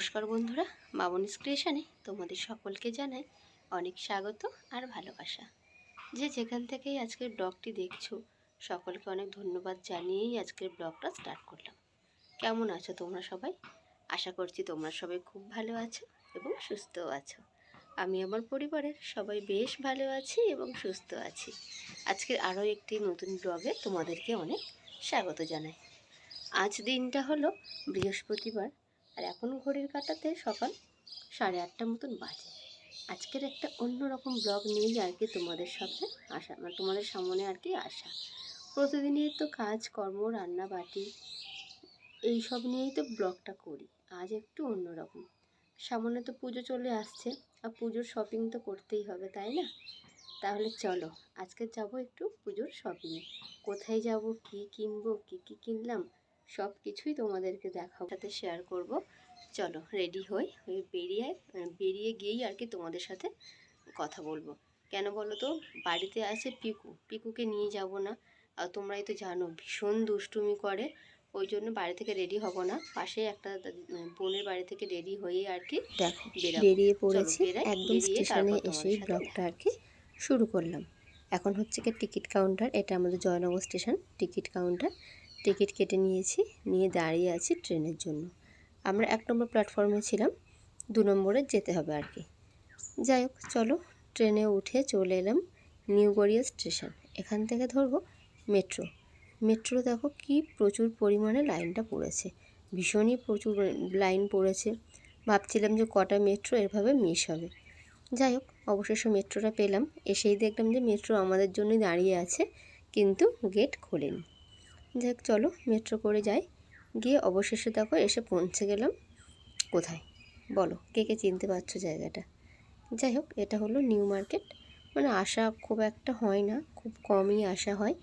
নমস্কার বন্ধুরা মামনিস ক্রিয়েশনে তোমাদের সকলকে জানাই অনেক স্বাগত আর ভালোবাসা। যে যেখান থেকেই আজকের ব্লগটি দেখছ, সকলকে অনেক ধন্যবাদ জানিয়েই আজকের ব্লগটা স্টার্ট করলাম। কেমন আছো তোমরা সবাই? আশা করছি তোমরা সবাই খুব ভালো আছো এবং সুস্থও আছো। আমি আমার পরিবারের সবাই বেশ ভালো আছি এবং সুস্থ আছি। আজকের আরও একটি নতুন ব্লগে তোমাদেরকে অনেক স্বাগত জানাই। আজ দিনটা হলো বৃহস্পতিবার আর এখন ঘড়ির কাটাতে সকাল সাড়ে আটটা মতন বাজে। আজকের একটা অন্যরকম ব্লগ নিয়েই আর কি তোমাদের সাথে আসা মানে তোমাদের সামনে আর কি আসা। প্রতিদিনই তো কাজ, কর্ম, রান্না, বাটি, এইসব নিয়েই তো ব্লগটা করি। আজ একটু অন্যরকম। সামনে তো পুজো চলে আসছে, আর পুজোর শপিং তো করতেই হবে, তাই না? তাহলে চলো, আজকে যাব একটু পুজোর শপিংয়ে কোথায় যাব, কি কিনবো, কি কি কিনলাম সব কিছুই তোমাদেরকে দেখাবো সাথে শেয়ার করব। চলো রেডি হই বেরিয়ে বেরিয়ে গিয়েই আর কি তোমাদের সাথে কথা বলব। কেন বলো তো? বাড়িতে আছে পিকু পিকুকে নিয়ে যাব না। আর তোমরাই তো জানো ভীষণ দুষ্টুমি করে। ওই জন্য বাড়ি থেকে রেডি হব না। পাশে একটা বোনের বাড়ি থেকে রেডি হয়ে আর কি দেখো বেরিয়ে পড়েছি। একদম স্টেশনে এসেই ব্লগটা আর কি শুরু করলাম। এখন হচ্ছে কি টিকিট কাউন্টার এটা আমাদের Joynagar station ticket counter ticket কেটে নিয়েছি, নিয়ে দাঁড়িয়ে আছি ট্রেনের জন্য। আমরা এক নম্বর প্ল্যাটফর্মে ছিলাম, দু নম্বরে যেতে হবে আর কি। যাই হোক, চলো, ট্রেনে উঠে চলে এলাম নিউ গড়িয়া স্টেশন। এখান থেকে ধরবো মেট্রো। মেট্রো দেখো কি প্রচুর পরিমাণে লাইনটা পড়েছে। ভীষণই প্রচুর লাইন পড়েছে। ভাবছিলাম যে কটা মেট্রো এভাবে মিস হবে। যাই হোক, অবশেষে মেট্রোটা পেলাম। এসেই দেখলাম যে মেট্রো আমাদের জন্যই দাঁড়িয়ে আছে, কিন্তু গেট খোলেনি। যাই হোক চলো মেট্রো করে যাই। গিয়ে অবশেষে দেখো এসে পৌঁছে গেলাম। কোথায়? বলো, কে কে চিনতে পারছ জায়গাটা? যাই হোক, এটা হলো নিউ মার্কেট মানে আসা খুব একটা হয় না, খুব কমই আসা হয়।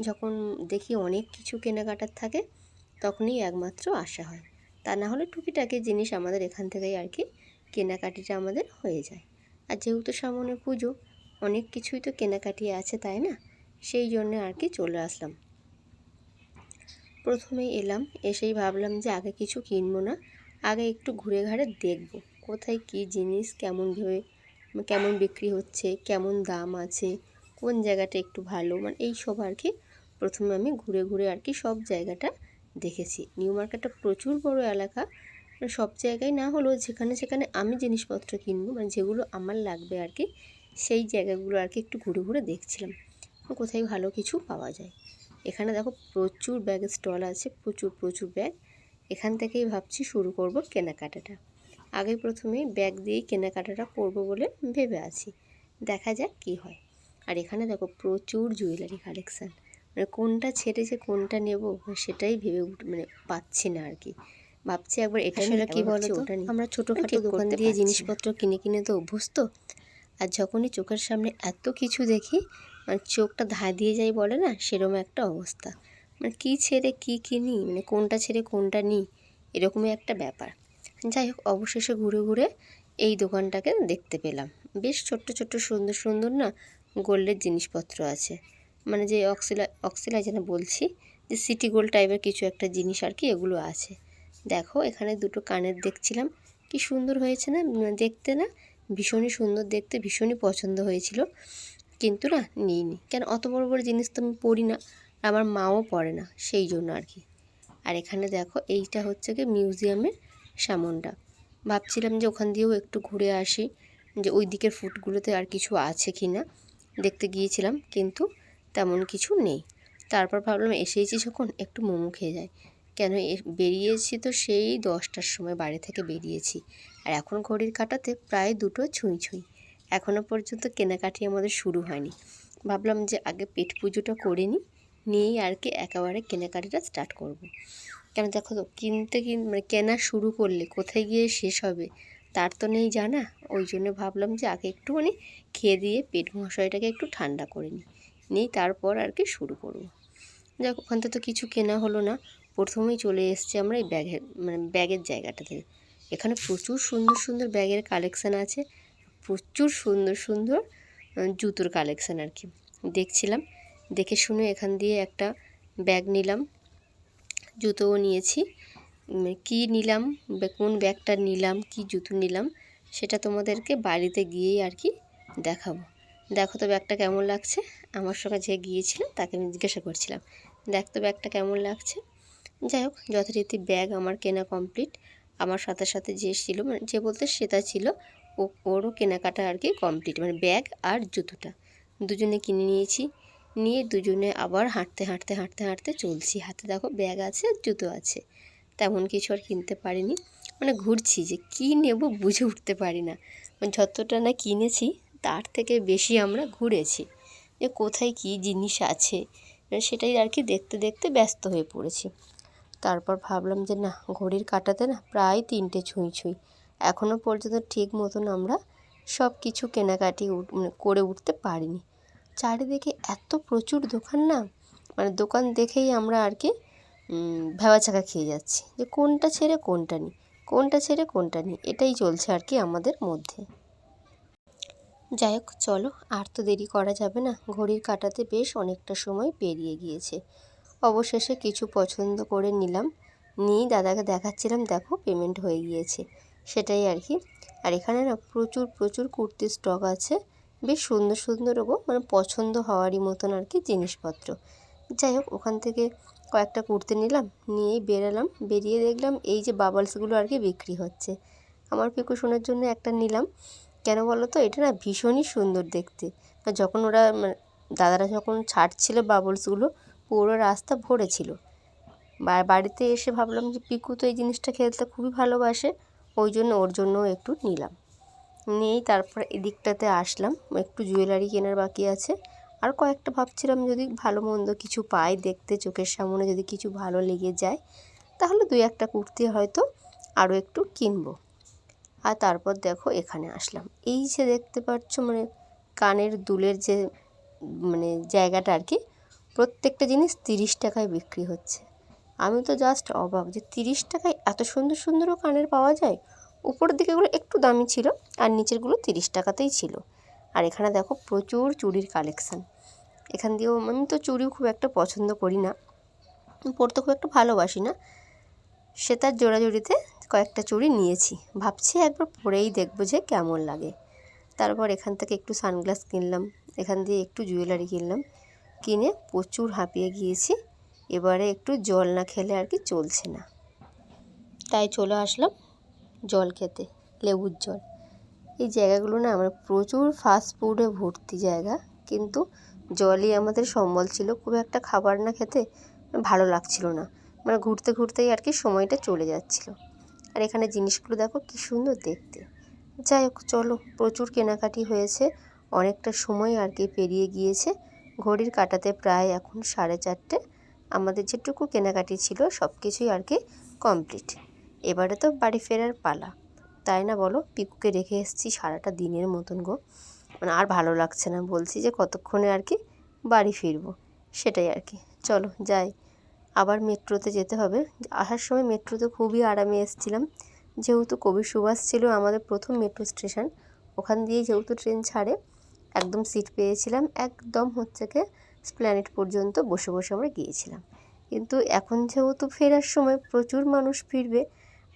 যখন দেখি অনেক কিছু কেনাকাটার থাকে, তখনই একমাত্র আসা হয়। তা না হলে টুকিটাকি জিনিস আমাদের এখান থেকেই আর কি কেনাকাটিটা আমাদের হয়ে যায়। আর যেহেতু সামনে পুজো, অনেক কিছুই তো কেনাকাটি আছে, তাই না? সেই জন্য আর কি চলে আসলাম। প্রথমেই এলাম, এসেই ভাবলাম যে আগে কিছু কিনবো না, আগে একটু ঘুরে ঘাড়ে দেখব, কোথায় কী জিনিস, কেমন ভেবে, কেমন বিক্রি হচ্ছে, কেমন দাম আছে, কোন জায়গাটা একটু ভালো মানে এই সব আর কি প্রথমে আমি ঘুরে ঘুরে আর কি সব জায়গাটা দেখেছি। নিউ মার্কেটটা প্রচুর বড় এলাকা মানে সব জায়গায় না হলেও যেখানে সেখানে আমি জিনিসপত্র কিনবো মানে যেগুলো আমার লাগবে আর কি, সেই জায়গাগুলো আর কি একটু ঘুরে ঘুরে দেখছিলাম, কোথায় ভালো কিছু পাওয়া যায়। এখানে দেখো প্রচুর ব্যাগের স্টল আছে প্রচুর প্রচুর ব্যাগ। এখান থেকেই ভাবছি শুরু করব কেনাকাটাটা। আগে প্রথমেই ব্যাগ দিয়েই কেনাকাটাটা করব বলে ভেবে আছি। দেখা যাক কি হয়। আর এখানে দেখো প্রচুর জুয়েলারি কালেকশান। মানে কোনটা ছেড়ে যে কোনটা নেব সেটাই ভেবে উঠ- মানে পাচ্ছি না আর কি ভাবছি একবার এটা নিই কি বলো ওটা নিই আমরা ছোটোখাটো ঠিক দোকান দিয়ে জিনিসপত্র কিনে কিনে তো অভ্যস্ত। আর যখনই চোখের সামনে এত কিছু দেখি মানে চোখটা ধা দিয়ে যায় বলে না সেরকম একটা অবস্থা। মানে কী ছেড়ে কী কিনি মানে কোনটা ছেড়ে কোনটা নিই, এরকমই একটা ব্যাপার। যাই হোক, অবশেষে ঘুরে ঘুরে এই দোকানটাকে দেখতে পেলাম। বেশ ছোট্ট ছোট্ট, সুন্দর সুন্দর না গোল্ডের জিনিসপত্র আছে। মানে যে অক্সিলা অক্সিলা যেন বলছি, যে সিটি গোল্ড টাইপের কিছু একটা জিনিস আর কি এগুলো আছে। দেখো, এখানে দুটো কানের দেখছিলাম। কি সুন্দর হয়েছে না দেখতে না, ভীষণই সুন্দর দেখতে, ভীষণই পছন্দ হয়েছিল। কিন্তু না নিইনি কেন? অত বড় বড় জিনিস তো আমি পরি না। আমার মাও পরে না, সেই জন্য আর কি। আর এখানে দেখো, এইটা হচ্ছে কি মিউজিয়ামের সামনটা। ভাবছিলাম যে ওখান দিয়েও একটু ঘুরে আসি, যে ওই দিকের ফুটগুলোতে আর কিছু আছে কি না। দেখতে গিয়েছিলাম, কিন্তু তেমন কিছু নেই। তারপর ভাবলাম, এসেইছি যখন, একটু মোমো খেয়ে যাই। কেন? বেরিয়েছি তো সেই দশটার সময়, বাড়ি থেকে বেরিয়েছি। আর এখন ঘড়ির কাটাতে প্রায় দুটো ছুঁই ছুঁই। এখনও পর্যন্ত কেনাকাটি আমাদের শুরু হয়নি। ভাবলাম যে আগে পেট পুজোটা করে নিই, নিয়েই আর কি একেবারে কেনাকাটিটা স্টার্ট করব। কেন দেখো তো, কিনতে কিন মানে কেনা শুরু করলে কোথায় গিয়ে শেষ হবে তার তো নেই জানা। ওই জন্য ভাবলাম যে আগে একটুখানি খেয়ে দিয়ে পেট মশাইটাকে একটু ঠান্ডা করে নিই নিই তারপর আর কি শুরু করব। যাক ওখান থেকে তো কিছু কেনা হলো না। প্রথমেই চলে এসেছি আমরা এই ব্যাগের মানে ব্যাগের জায়গাটাতে এখানে প্রচুর সুন্দর সুন্দর ব্যাগের কালেকশান আছে। প্রচুর সুন্দর সুন্দর জুতোর কালেকশান আর কি। দেখছিলাম, দেখে শুনে এখান দিয়ে একটা ব্যাগ নিলাম, জুতোও নিয়েছি। কী নিলাম কোন ব্যাগটা নিলাম, কি জুতো নিলাম, সেটা তোমাদেরকে বাড়িতে গিয়েই আর কি দেখাবো। দেখো তো ব্যাগটা কেমন লাগছে? আমার সঙ্গে যে গিয়েছিল, তাকে আমি জিজ্ঞাসা করছিলাম, দেখ তো ব্যাগটা কেমন লাগছে? যাই হোক, যথারীতি ব্যাগ আমার কেনা কমপ্লিট আমার সাথে সাথে যে ছিল মানে যে বলতে সেটা ছিল ওরও কেনাকাটা আর কি কমপ্লিট মানে ব্যাগ আর জুতোটা। দুজনে কিনে নিয়েছি। নিয়ে দুজনে আবার হাঁটতে হাঁটতে হাঁটতে হাঁটতে চলছি। হাতে দেখো ব্যাগ আছে আর জুতো আছে। তেমন কিছু আর কিনতে পারিনি। মানে ঘুরছি যে কী নেব বুঝে উঠতে পারি না। মানে যতটা না কিনেছি, তার থেকে বেশি আমরা ঘুরেছি। যে কোথায় কী জিনিস আছে মানে সেটাই আর কি দেখতে দেখতে ব্যস্ত হয়ে পড়েছি। তারপর ভাবলাম যে না, ঘড়ির কাটাতে না প্রায় তিনটে ছুঁই ছুঁই। এখনও পর্যন্ত ঠিক মতন আমরা সব কিছু কেনাকাটি মানে করে উঠতে পারিনি। চারিদিকে এত প্রচুর দোকান না মানে দোকান দেখেই আমরা আর কি ভেবাচাকা খেয়ে যাচ্ছি যে কোনটা ছেড়ে কোনটা নিই কোনটা ছেড়ে কোনটা নিই এটাই চলছে আর কি আমাদের মধ্যে। যাই হোক, চলো, আর তো দেরি করা যাবে না, ঘড়ির কাটাতে বেশ অনেকটা সময় পেরিয়ে গিয়েছে। অবশেষে কিছু পছন্দ করে নিলাম নিয়েই দাদাকে দেখাচ্ছিলাম, দেখো পেমেন্ট হয়ে গিয়েছে। সেটাই আর কি। আর এখানে না প্রচুর প্রচুর কুর্তির স্টক আছে। বেশ সুন্দর সুন্দর গো মানে পছন্দ হওয়ারই মতন আর কি জিনিসপত্র। যাই হোক, ওখান থেকে কয়েকটা কুর্তি নিলাম, নিয়েই বেরালাম। বেরিয়ে দেখলাম এই যে বাবলসগুলো আর কি বিক্রি হচ্ছে। আমার পিকু শোনার জন্য একটা নিলাম। কেন বলো তো এটা না ভীষণই সুন্দর দেখতে। যখন ওরা মানে দাদারা যখন ছাড়ছিল বাবলসগুলো পুরো রাস্তা ভরে ছিল। বাড়িতে এসে ভাবলাম যে পিকু তো এই জিনিসটা খেলতে খুবই ভালোবাসে। ওই জন্য ওর জন্য একটু নিলাম। নিয়েই তারপর এদিকটাতে আসলাম। একটু জুয়েলারি কেনার বাকি আছে। আর কয়েকটা ভাবছিলাম যদি ভালো মন্দ কিছু পাই দেখতে চোখের সামনে যদি কিছু ভালো লেগে যায়, তাহলে দুই একটা কুর্তি হয়তো আরও একটু কিনবো। আর তারপর দেখো এখানে আসলাম। এই যে দেখতে পাচ্ছ মানে কানের দুলের যে মানে জায়গাটা আর কি, প্রত্যেকটা জিনিস তিরিশ টাকায় বিক্রি হচ্ছে। আমি তো জাস্ট অবাক যে তিরিশ টাকায় এত সুন্দর সুন্দরও কানের পাওয়া যায়। উপরের দিকেগুলো একটু দামি ছিল আর নিচেরগুলো তিরিশ টাকাতেই ছিল। আর এখানে দেখো প্রচুর চুড়ির কালেকশান এখান দিয়েও আমি তো চুড়িও খুব একটা পছন্দ করি না। পরতে খুব একটা ভালোবাসি না। সে তার জোড়াজুড়িতে কয়েকটা চুড়ি নিয়েছি। ভাবছি একবার পরেই দেখব যে কেমন লাগে। তারপর এখান থেকে একটু সানগ্লাস কিনলাম। এখান দিয়ে একটু জুয়েলারি কিনলাম। কিনে প্রচুর হাঁপিয়ে গিয়েছি। এবারে একটু জল না খেলে আর কি চলছে না। তাই চলে আসলাম জল খেতে, লেবুর জল। এই জায়গাগুলো না আমার প্রচুর ফাস্ট ফুডে ভর্তি জায়গা, কিন্তু জলই আমাদের সম্বল ছিল। খুব একটা খাবার না খেতে ভালো লাগছিল না। মানে ঘুরতে ঘুরতেই আর কি সময়টা চলে যাচ্ছিল। আর এখানে জিনিসগুলো দেখো কী সুন্দর দেখতে। যাই হোক, চলো, প্রচুর কেনাকাটি হয়েছে। অনেকটা সময় আর কি পেরিয়ে গিয়েছে। ঘড়ির কাটাতে প্রায় এখন সাড়ে চারটে। আমাদের যেটুকু কেনাকাটি ছিল সব কিছুই আর কি কমপ্লিট এবারে তো বাড়ি ফেরার পালা। তাই না বলো? পিকুকে রেখে এসেছি সারাটা দিনের মতন গো। মানে আর ভালো লাগছে না। বলছি যে কতক্ষণে আর কি বাড়ি ফিরবো। সেটাই আর কি। চলো, যাই। আবার মেট্রোতে যেতে হবে। আসার সময় মেট্রোতে খুবই আরামে এসেছিলাম। যেহেতু কবি সুভাষ ছিল আমাদের প্রথম মেট্রো স্টেশন, ওখান দিয়ে যেহেতু ট্রেন ছাড়ে, একদম সিট পেয়েছিলাম। একদম হচ্ছে কি স্প্ল্যানেট পর্যন্ত বসে বসে আমরা গিয়েছিলাম। কিন্তু এখন যেহেতু ফেরার সময় প্রচুর মানুষ ফিরবে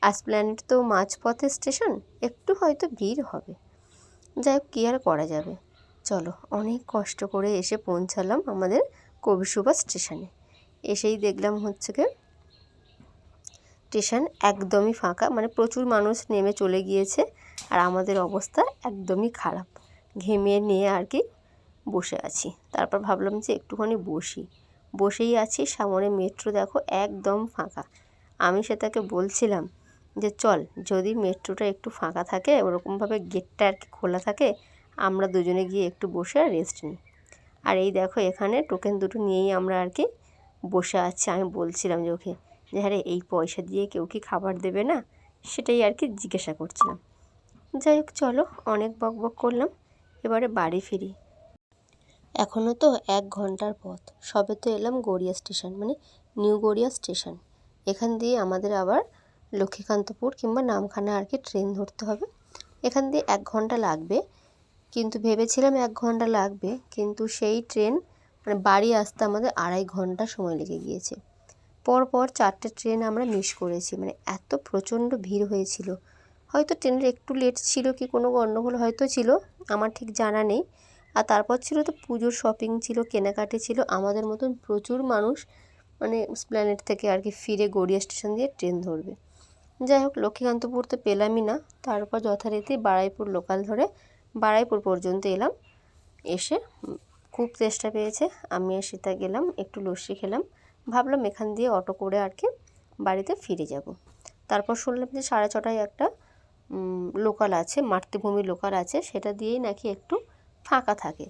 আর স্প্ল্যানেট তো মাঝপথে স্টেশন একটু হয়তো ভিড় হবে। যাই হোক, কী আর করা যাবে? চলো, অনেক কষ্ট করে এসে পৌঁছালাম আমাদের কবি সুভাষ স্টেশনে এসেই দেখলাম হচ্ছে কি স্টেশন একদমই ফাঁকা মানে প্রচুর মানুষ নেমে চলে গিয়েছে, আর আমাদের অবস্থা একদমই খারাপ। ঘেমে নিয়ে আর কি বসে আছি। তারপর ভাবলাম যে একটুখানি বসি। বসেই আছি, সামনে মেট্রো দেখো একদম ফাঁকা। আমি সেটাকে বলছিলাম যে, চল, যদি মেট্রোটা একটু ফাঁকা থাকে, ওরকমভাবে গেটটা আর কি খোলা থাকে, আমরা দুজনে গিয়ে একটু বসে আর রেস্ট নিই। আর এই দেখো এখানে টোকেন দুটো নিয়েই আমরা আর কি বসে আছি। আমি বলছিলাম যে, ওকে, যে হ্যাঁ এই পয়সা দিয়ে কেউ কি খাবার দেবে না? সেটাই আর কি জিজ্ঞাসা করছিলাম। যাই হোক, চলো, অনেক বক বক করলাম। এবারে বাড়ি ফিরি। এখনও তো এক ঘণ্টার পথ। সবে তো এলাম গড়িয়া স্টেশন মানে নিউ গড়িয়া স্টেশন। এখান দিয়ে আমাদের আবার লক্ষ্মীকান্তপুর কিংবা নামখানা আর কি ট্রেন ধরতে হবে। এখান দিয়ে এক ঘণ্টা লাগবে। কিন্তু ভেবেছিলাম এক ঘণ্টা লাগবে, কিন্তু সেই ট্রেন মানে বাড়ি আসতে আমাদের আড়াই ঘণ্টা সময় লেগে গিয়েছে। পরপর চারটে ট্রেন আমরা মিস করেছি মানে এত প্রচণ্ড ভিড় হয়েছিল। হয়তো ট্রেনের একটু লেট ছিল কি কোনো গণ্ডগোল হয়তো ছিল, আমার ঠিক জানা নেই। আর তারপর ছিল তো পুজোর শপিং ছিল, কেনাকাটি ছিল। আমাদের মতন প্রচুর মানুষ মানে স্প্ল্যানেট থেকে আর কি ফিরে গড়িয়া স্টেশন দিয়ে ট্রেন ধরবে। যাই হোক, লক্ষ্মীকান্তপুর তো পেলামই না। তারপর যথারীতি বারাইপুর লোকাল ধরে বারাইপুর পর্যন্ত এলাম। এসে খুব চেষ্টা পেয়েছে। আমি আর সীতা গেলাম, একটু লস্যি খেলাম। ভাবলাম এখান দিয়ে অটো করে আর কি বাড়িতে ফিরে যাব। তারপর শুনলাম যে সাড়ে ছটায় একটা লোকাল আছে, মাতৃভূমি লোকাল আছে। সেটা দিয়েই নাকি একটু ফাঁকা থাকে।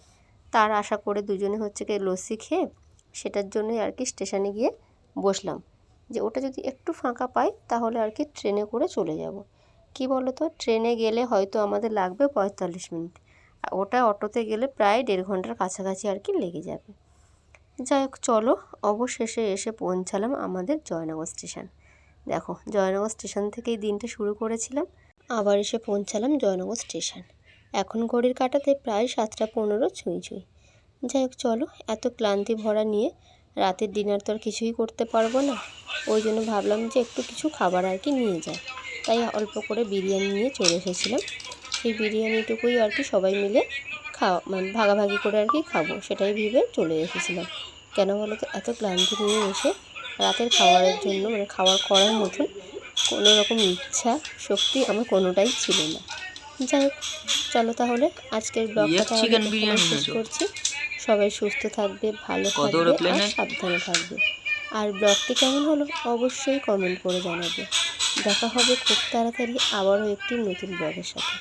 তার আশা করে দুজনে হচ্ছে কি লস্যি খেয়ে সেটার জন্যই আর কি স্টেশনে গিয়ে বসলাম। যে ওটা যদি একটু ফাঁকা পাই তাহলে আর কি ট্রেনে করে চলে যাব। কি বলো তো ট্রেনে গেলে হয়তো আমাদের লাগবে পঁয়তাল্লিশ মিনিট। ওটা অটোতে গেলে প্রায় দেড় ঘণ্টার কাছাকাছি আর কি লেগে যাবে। যাই হোক, চলো, অবশেষে এসে পৌঁছালাম আমাদের জয়নগর স্টেশন। দেখো, জয়নগর স্টেশন থেকেই দিনটা শুরু করেছিলাম। আবার এসে পৌঁছালাম জয়নগর স্টেশন। এখন ঘড়ির কাটাতে প্রায় সাতটা পনেরো ছুঁই ছুঁই। যাই হোক, চলো, এত ক্লান্তি ভরা নিয়ে রাতের ডিনার তো আর কিছুই করতে পারব না। ওই জন্য ভাবলাম যে একটু কিছু খাবার আর কি নিয়ে যাই। তাই অল্প করে বিরিয়ানি নিয়ে চলে এসেছিলাম। সেই বিরিয়ানিটুকুই আর কি সবাই মিলে খাওয়া মানে ভাগাভাগি করে আর কি খাব, সেটাই ভেবে চলে এসেছিলাম। কেন বলো তো, এত ক্লান্তি নিয়ে এসে রাতের খাবারের জন্য মানে খাবার করার মতন কোনো রকম ইচ্ছা, শক্তি আমার কোনোটাই ছিল না। যাই হোক চলো তাহলে আজকের ব্লগটা তাহলে শেষ করছি। সবাই সুস্থ থাকবে ভালো থাকবে আর সাবধানে থাকবে। আর ব্লগটি কেমন হলো অবশ্যই কমেন্ট করে জানাবে। দেখা হবে খুব তাড়াতাড়ি আবারও একটি নতুন ব্লগের সাথে।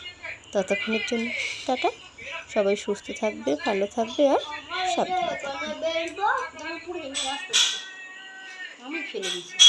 ততক্ষণের জন্য টাটা। সবাই সুস্থ থাকবে ভালো থাকবে আর সাবধানে থাকবে। আমি ফেলে দিচ্ছি।